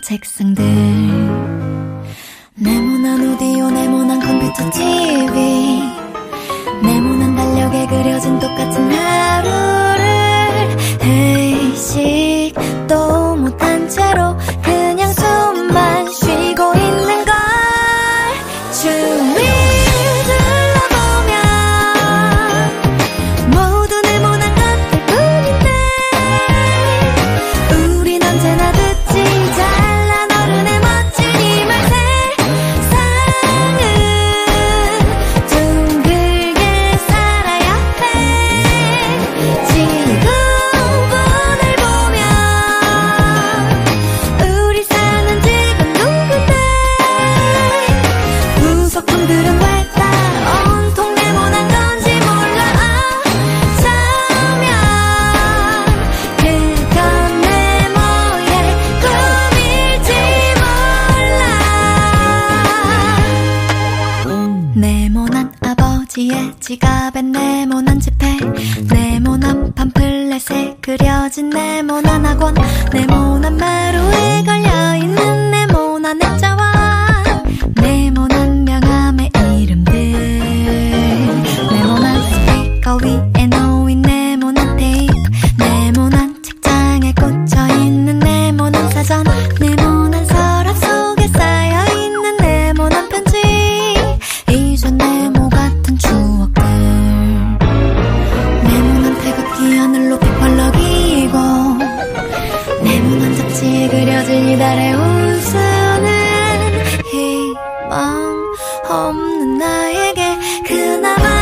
책상들. 네모난 오디오 네모난 컴퓨터 TV 네모난 달력에 그려진 똑같은 하 네모난 아버지의 지갑엔 네모난 지폐 네모난 팜플렛에 그려진 네모난 학원 네모난 마루 이달의 운수는 희망 없는 나에게 그나마